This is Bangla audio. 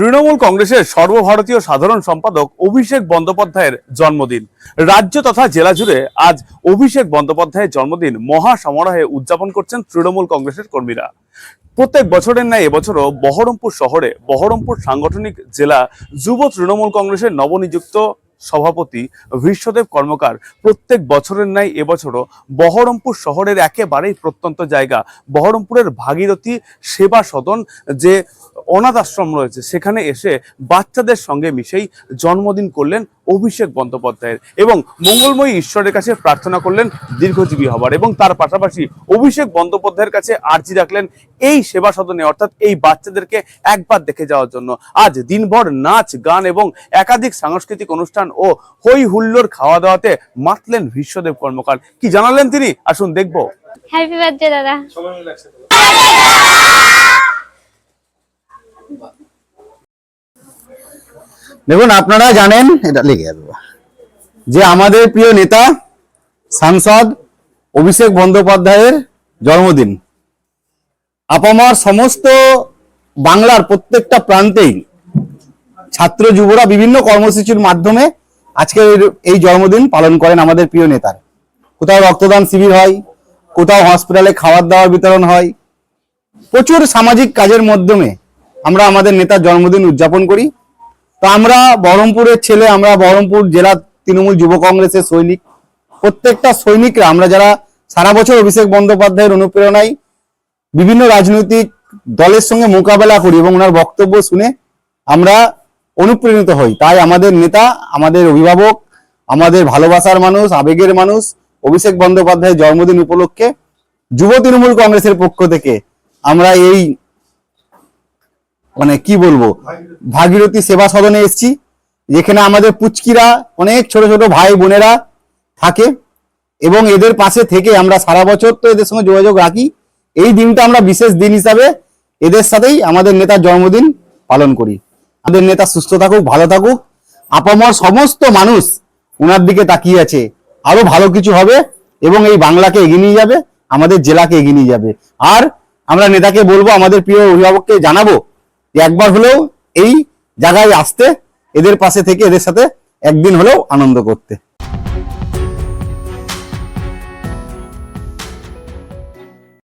তৃণমূল কংগ্রেসের সর্বভারতীয় সাধারণ সম্পাদক অভিষেক বন্দ্যোপাধ্যায়ের জন্মদিন। রাজ্য তথা জেলা জুড়ে আজ অভিষেক বন্দ্যোপাধ্যায়ের জন্মদিন মহা সমারোহে উদযাপন করছেন তৃণমূল কংগ্রেসের কর্মীরা। প্রত্যেক বছরের ন্যায় এবছরও বহরমপুর শহরে বহরমপুর সাংগঠনিক জেলা যুব তৃণমূল কংগ্রেসের নবনিযুক্ত সভাপতি বিশ্বদেব কর্মকার প্রত্যেক বছরের ন্যায় এবছরও বহরমপুর শহরের একেবারেই প্রত্যন্ত জায়গা। বহরমপুরের ভাগীরথী সেবা সদন যে অনাথ আশ্রম রয়েছে, সেখানে এসে বাচ্চাদের সঙ্গে মিশেই জন্মদিন করলেন অভিষেক বন্দ্যোপাধ্যায়ের এবং মঙ্গলময়ী ঈশ্বরের কাছে প্রার্থনা করলেন দীর্ঘজীবী হবার এবং তার পাশাপাশি অভিষেক বন্দ্যোপাধ্যায়ের কাছে আর্জি রাখলেন এই সেবা সদনে অর্থাৎ এই বাচ্চাদেরকে একবার দেখে যাওয়ার জন্য। আজ দিনভর নাচ গান এবং একাধিক সাংস্কৃতিক অনুষ্ঠান ও হই হুল্লোর খাওয়া দাওয়াতে মাতলেন বিশ্বদেব কর্মকার। কি জানালেন তিনি? আসুন দেখব। হ্যাপি বার্থডে দাদা। দেখুন, আপনারা জানেন, এটা যাবে বাবা। যে আমাদের প্রিয় নেতা, সাংসদ অভিষেক বন্দ্যোপাধ্যায়ের জন্মদিন। আপামার সমস্ত বাংলার প্রত্যেকটা প্রান্তেই ছাত্র যুবরা বিভিন্ন কর্মসূচির মাধ্যমে আজকে এই জন্মদিন পালন করেন আমাদের প্রিয় নেতার। কোথাও রক্তদান শিবির হয়, কোথাও হসপিটালে খাবার দাবার বিতরণ হয়, প্রচুর সামাজিক কাজের মাধ্যমে আমরা আমাদের নেতার জন্মদিন উদযাপন করি। তো আমরা বহরমপুরের ছেলে, আমরা বহরমপুর জেলা তৃণমূল যুব কংগ্রেসের সৈনিক। প্রত্যেকটা সৈনিকরা, আমরা যারা সারা বছর অভিষেক বন্দ্যোপাধ্যায়ের অনুপ্রেরণায় বিভিন্ন রাজনৈতিক দলের সঙ্গে মোকাবেলা করি এবং ওনার বক্তব্য শুনে আমরা অনুপ্রাণিত হই। তাই আমাদের নেতা, আমাদের অভিভাবক, আমাদের ভালোবাসার মানুষ, আবেগের মানুষ, অভিষেক বন্দ্যোপাধ্যায়ের জন্মদিন উপলক্ষে যুব তৃণমূল কংগ্রেসের পক্ষ থেকে আমরা এই মানে কি বলব? ভাগীরথী সেবা সদনে এসেছি। যেখানে আমাদের পুচকিরা, অনেক ছোট ছোট ভাই বোনেরা থাকে এবং এদের পাশে থেকে আমরা সারা বছর তো এদের সঙ্গে যোগাযোগ রাখি। এই দিনটা আমরা বিশেষ দিন হিসাবে এদের সাথেই আমাদের নেতার জন্মদিন পালন করি। আমাদের নেতা সুস্থ থাকুক, ভালো থাকুক। আপামর সমস্ত মানুষ ওনার দিকে তাকিয়ে আছে। আরও ভালো কিছু হবে এবং এই বাংলাকে এগিয়ে নিয়ে যাবে, আমাদের জেলাকে এগিয়ে নিয়ে যাবে। আর আমরা নেতাকে বলব, আমাদের প্রিয় অভিভাবককে জানাব একবার হলেও এই জায়গায় আসতে এদের পাশে থেকে এদের সাথে একদিন হলেও আনন্দ করতে।